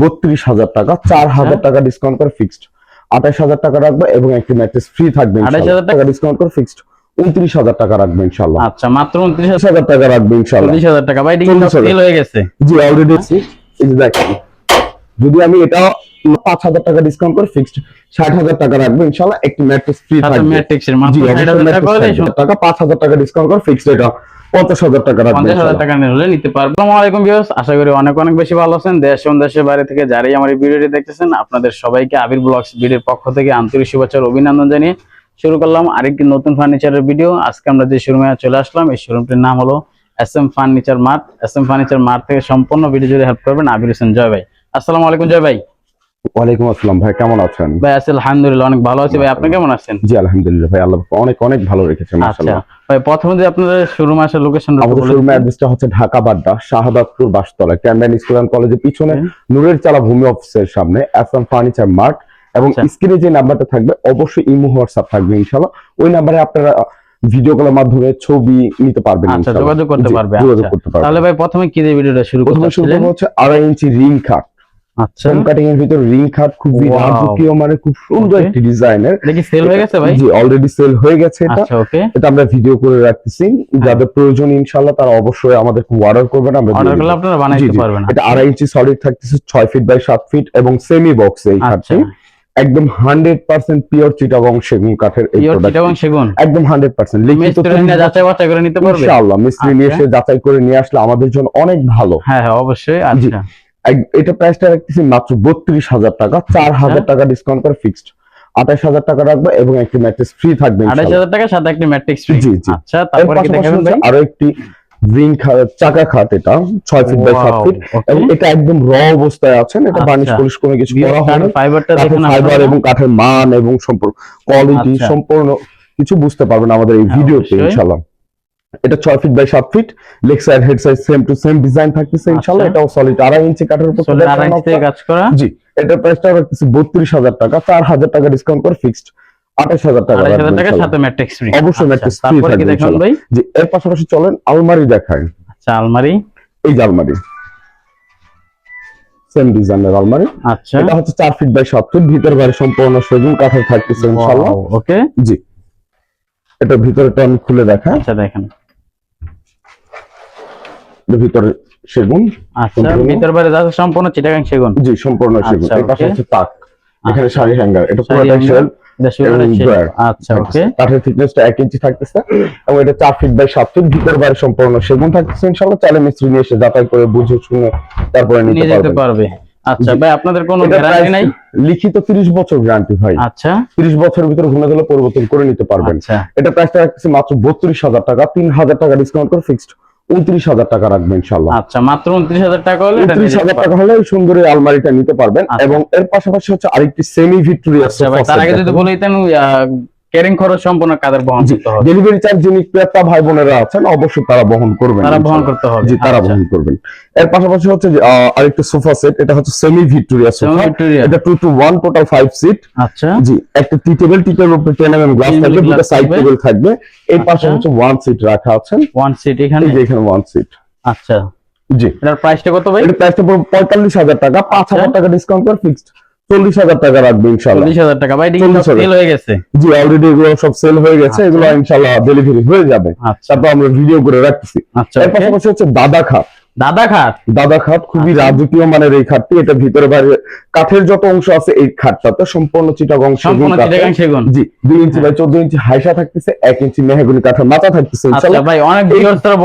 বত্রিশ হাজার টাকা চার হাজার টাকা ডিসকাউন্ট করে ফিক্সড আঠাশ হাজার টাকা রাখবে এবং একটি ম্যাট্রেস ফ্রি থাকবে 28,000 টাকা? ডিসকাউন্ট করে ফিক্সড উনত্রিশ হাজার টাকা রাখবে ইনশাল্লাহ। আচ্ছা মাত্র উনত্রিশ হাজার টাকা রাখবে ইনশাল্লাহ। চল্লিশ হাজার টাকা। ভাই ডিগ্রি 40,000 সেল হয়ে গেছে। জি অলরেডি এই যে দেখেন যদি আমি এটা পাঁচ হাজার টাকা ডিসকাউন্ট করে ফিক্সড ষাট হাজার টাকা রাখব ইনশাল্লাহ একটি ম্যাট্রেস ফ্রি থাকবে। ম্যাট্রিক্সের মাত্র হাজার। টাকা পাঁচ হাজার টাকা ডিসকাউন্ট করে ফিক্সড এটা। পঞ্চাশ হাজার টাকা পঞ্চাশ হাজার টাকা নিলে নিতে পারব। আলাইকুম ভিউয়ার্স আশা করি অনেক অনেক বেশি ভালো আছেন। দেশ এবং দেশের বাইরে থেকে যারাই আমার এই ভিডিওটি দেখতেছেন আপনাদের সবাইকে আবির ব্লগস ভিডিওর পক্ষ থেকে আন্তরিক শুভেচ্ছা ও অভিনন্দন জানিয়ে শুরু করলাম আরেকটি নতুন ফার্নিচারের ভিডিও আজকে আমরা যে শোরুমে চলে আসলাম এই শোরুমটির নাম হলো S M furniture mart S M furniture mart থেকে সম্পূর্ণ ভিডিও জুড়ে হেল্প করবেন আবির হোসেন জয় ভাই। আসসালামু আলাইকুম জয় ভাই। ওয়ালাইকুম আসসালাম ভাই কেমন আছেন? ভাই আলহামদুলিল্লাহ অনেক ভালো আছি ভাই। আপনি কেমন আছেন? জি আলহামদুলিল্লাহ ভাই আল্লাহ অনেক অনেক ভালো রেখেছেন আচ্ছা। মাশাআল্লাহ। ভাই প্রথমে যে আপনাদের শোরুম আসার লোকেশন আমাদের অ্যাড্রেসটা হচ্ছে ঢাকা বাড্ডা শাহাদাতপুর বাসতলা স্কুল অ্যান্ড কলেজের পিছনে। নূরের চালা ভূমি অফিসের সামনে ফার্নিচার মার্ট এবং আচ্ছা। স্ক্রিনে যে নাম্বারটা থাকবে অবশ্যই ইমো হোয়াটসঅ্যাপ থাকবে ইনশাআল্লাহ। ওই নাম্বারে আপনারা ভিডিও কলের মাধ্যমে ছবি নিতে পারবেন আচ্ছা ইনশাআল্লাহ। যোগাযোগ করতে পারবে যোগাযোগ আচ্ছা। করতে পারবেন। তাহলে ভাই প্রথমে কি দিয়ে ভিডিওটা শুরু করতে হচ্ছে আড়াই ইঞ্চি রিং খাট আচ্ছা। কাটিং এর ভিতর রিং খাট খুবই. রাজকীয় মানে খুব সুন্দর. একটি ডিজাইনের দেখি সেল হয়ে গেছে ভাই? জি অলরেডি সেল হয়ে গেছে এটা। আচ্ছা ওকে এটা আমরা ভিডিও করে রাখতেছি। যাদের প্রয়োজন ইনশাআল্লাহ তারা অবশ্যই আমাদের অর্ডার করবেন আমরা অর্ডার করলে আপনারা বানাইতে পারবেন। এটা আড়াই ইঞ্চি সলিড থাকতেছে ছয় ফিট বাই সাত ফিট এবং সেমি বক্স এই আচ্ছা। খাটটি একদম হান্ড্রেড পার্সেন্ট পিওর চিটাগং সেগুন কাঠের এই পিওর চিটাগং সেগুন? একদম হান্ড্রেড পার্সেন্ট লিখিত মিস্ত্রি যাচাই বাছাই করে নিতে পারবে? ইনশাআল্লাহ। মিস্ত্রি নিয়ে আচ্ছা। এসে যাচাই করে নিয়ে আসলে আমাদের জন্য অনেক ভালো। হ্যাঁ হ্যাঁ অবশ্যই। আচ্ছা। এটা প্রাইসটা রাখতেছি মাত্র বত্রিশ হাজার টাকা চার হাজার টাকা ডিসকাউন্ট করে ফিক্সড আঠাশ হাজার টাকা রাখবে এবং একটি ম্যাট্রেস ফ্রি থাকবে আঠাশ হাজার টাকা সাথে একটি ম্যাট্রিক্স ফ্রি জি, জি। আচ্ছা তারপরে কি দেখাবেন ভাই? আরও একটি রিং চাকা খাট এটা ছয় ফিট বাই সাত ফিট এবং এটা একদম র অবস্থায় আছেন এটা আচ্ছা। বার্নিশ পলিশ কোনো কিছু করা হয় না ফাইবারটা কাঠের দেখুন ফাইবার এবং কাঠের মান এবং সম্পূর্ণ কোয়ালিটি আচ্ছা। সম্পূর্ণ কিছু বুঝতে পারবেন আমাদের এই হ্যাঁ, ভিডিওতে অবশ্যই। ইনশাআল্লাহ। এটা ছয় ফিট বাই সাত feet leg side head side same to same design থাকতেছে আচ্ছা। এটাও সলিড আড়াই ইঞ্চি কাঠের উপর আড়াই ইঞ্চি কাজ করা? জি এটার প্রাইসটা রাখতেছি বত্রিশ হাজার টাকা চার হাজার টাকা ডিসকাউন্ট করে ফিক্সড আঠাশ হাজার টাকা আড়াইশ হাজার রাখবেন টাকা ইনশাআল্লাহ। সাথে ম্যাট্রিক্স ফ্রি অবশ্যই matrix free থাকবে ভাই? জি এর পাশাপাশি চলেন আলমারি দেখায় আচ্ছা আলমারি? এই যে আলমারি। সেম ডিজাইনের আলমারি। আচ্ছা। এটা হচ্ছে চার ফিট বাই সাত ফিট ভিতর বাইরে সম্পূর্ণ কাঠের থাকতেছে ইনশাআল্লাহ ওকে জি এটা ভিতরেটা আমি খুলে আচ্ছা দেখেন। ভিতরে সেগুন আচ্ছা ভিতর বাইরে যাচ্ছে সম্পূর্ণ চিটাগাং সেগুন। জি সম্পূর্ণ সেগুন। আচ্ছা, এর পাশে. হচ্ছে তাক। এখানে শাড়ি হ্যাঙ্গার। এটা drawer আচ্ছা ওকে। কাঠের থিকনেসটা এক ইঞ্চি থাকতেছে এবং এটা চার ফিট বাই সাত ফিট ভিতর বাইরে সম্পূর্ণ সেগুন থাকতেছে ইনশাআল্লাহ। চাইলে মিস্ত্রি নিয়ে এসে যাতায়াত করে বুঝে শুনে তারপরে নিতে নিয়ে পারবে। আচ্ছা ভাই আপনাদের কোনো গ্যারান্টি নাই? লিখিত 30 বছর গ্যারান্টি ভাই। আচ্ছা। 30 বছরের ভিতরে ঘুরে গেলে পরিবর্তন করে নিতে পারবেন। আচ্ছা। এটা প্রাইসটা রাখতেছি মাত্র বত্রিশ হাজার টাকা। তিন হাজার টাকা ডিসকাউন্ট করে ফিক্সড উনত্রিশ হাজার টাকা রাখবেন ইনশাল্লাহ আচ্ছা মাত্র উনত্রিশ হাজার টাকা হলে উনত্রিশ হাজার টাকা হলে সুন্দর এই আলমারিটা নিতে পারবেন আচ্ছা। এবং এর পাশাপাশি হচ্ছে আরেকটি সেমি ভিক্টোরিয়া আছে ভাই তার আগে যদি বলে দিতেন ক্যারিং খরচ সম্পূর্ণ কাদের বহন করতে হবে? ডেলিভারি চার্জ যিনি ক্রেতা ভাই বোনেরা আছেন অবশ্যই তারা বহন করবেন তারা বহন করতে হবে জি তারা আচ্ছা। বহন করবেন। এর পাশাপাশি হচ্ছে আরেকটা সোফা সেট এটা হচ্ছে সেমি ভিক্টোরিয়া সোফা এটা two two one total five seat আচ্ছা। জি একটা টি টেবিল টি টেবিল উপরে টেন এম গ্লাস থাকবে দুটো সাইড টেবিল থাকবে। এর পাশে আচ্ছা। হচ্ছে ওয়ান সিট রাখা আছে। ওয়ান সিট এখানে? এখানে ওয়ান সিট আচ্ছা। জি। এটার প্রাইসটা কত ভাই? এর প্রাইসটা পুরো পঁয়তাল্লিশ হাজার টাকা পাঁচ হাজার আচ্ছা। টাকা ডিসকাউন্ট করে ফিক্সড চল্লিশ হাজার টাকা রাখবে ইনশাল্লাহ চল্লিশ হাজার টাকা। ভাই সেল হয়ে গেছে। জি অলরেডি এগুলো সব সেল হয়ে গেছে। এগুলো ইনশাল্লাহ ডেলিভারি হয়ে যাবে। আচ্ছা। তারপর আমরা ভিডিও করে রাখতেছি। আচ্ছা এর পাশাপাশি হচ্ছে দাদা খাট। দাদা খাট? দাদা খাট খুবই আচ্ছা। রাজকীয় মানের এই খাটটি। এটা ভিতরে বাইরে কাঠের যত অংশ আছে এই খাটটাতে সম্পূর্ণ চিটাগং সেগুন জি দুই ইঞ্চি বাই চোদ্দ ইঞ্চি হাইসা থাকতেছে এক ইঞ্চি মেহগুনি কাঠের মাথা থাকতেছে ভাই অনেক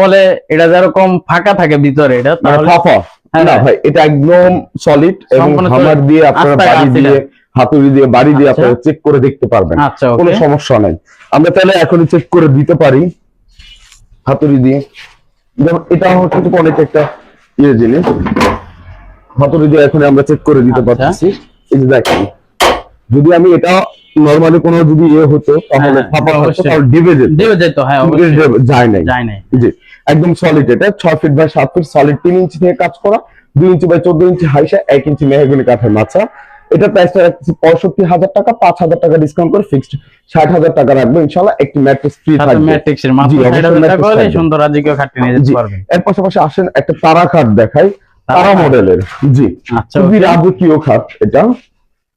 বলে এটা যেরকম ফাঁকা থাকে ভিতরে এটা মানে হ্যাঁ, না হ্যাঁ। ভাই এটা একদম সলিড এবং হামার দিয়ে আপনারা বাড়ি দিয়ে হাতুড়ি দিয়ে বাড়ি দিয়ে আচ্ছা। আপনারা চেক করে দেখতে পারবেন। আচ্ছা কোনো সমস্যা নাই। আমরা তাহলে এখনই চেক করে দিতে পারি। হাতুড়ি দিয়ে। যেমন এটা হচ্ছে তো অনেক একটা ইয়ে জিনিস। হাতুড়ি দিয়ে এখন আমরা চেক করে দিতে আচ্ছা। পারতেছি। এই যে দেখেন যদি আমি এটা নরমালি কোনো যদি ইয়ে হতো তাহলে হ্যাঁ, ফাঁপা হতো। তাহলে ডিবে যেত। দেবে যেত হ্যাঁ কিন্তু যায় নাই। যায় নাই। জি একদম সলিড এটা। ছয় ফিট বাই সাত ফিট সলিড তিন ইঞ্চি থেকে কাজ করা দুই ইঞ্চি বাই চোদ্দ ইঞ্চি হাইসা এক ইঞ্চি মেহগুনি কাঠের মাছা। এটা প্রাইসটা রাখছি পঁয়ষট্টি হাজার টাকা পাঁচ হাজার টাকা ডিসকাউন্ট করে ফিক্সড ষাট হাজার টাকা রাখব ইনশাল্লাহ। একটি ম্যাট্রেস ফ্রি থাকবে। এর। সুন্দর নিয়ে যেতে পারবেন। পাশাপাশি আসেন একটা তারা কাঠ দেখাই। তারা মডেলের জি। আচ্ছা খুবই রাজকীয় খাট এটা।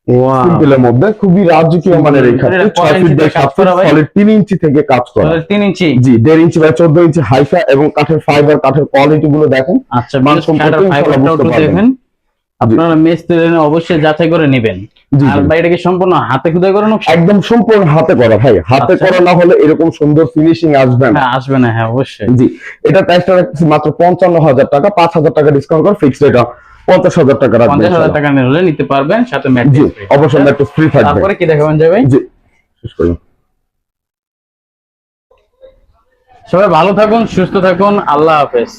সিম্পলের মধ্যে খুবই রাজকীয় মানের এই খাট ছয় ফিট বাই সাত ফিট সলিড তিন ইঞ্চি থেকে কাজ করা। তিন ইঞ্চি। জি দেড় ইঞ্চি বাই চোদ্দ ইঞ্চি হাইফা এবং কাঠের ফাইবার কাঠের কোয়ালিটি গুলো দেখেন। আচ্ছা। দেখেন আপনারা মিস্ত্রি অবশ্যই যাচাই করে নেবেন। আর ভাই এটা কি সম্পূর্ণ হাতে খুদাই করে নকশা একদম সম্পূর্ণ হাতে করা ভাই। হাতে আচ্ছা। করা না হলে এরকম সুন্দর ফিনিশিং আসবে না। হ্যাঁ আসবে না হ্যাঁ অবশ্যই। জি এটা প্রাইসটা মাত্র পঞ্চান্ন হাজার টাকা পাঁচ হাজার টাকা ডিসকাউন্ট করে ফিক্সড এটা পঞ্চাশ হাজার টাকা রাখবেন পঞ্চাশ হাজার টাকা নিলে নিতে পারবেন সাথে ম্যাট্রেস অবশ্যই একটা ফ্রি থাকবে। তারপরে কি দেখাবেন যাবে জি শেষ করুন সবাই ভালো থাকুন সুস্থ থাকুন আল্লাহ হাফেজ।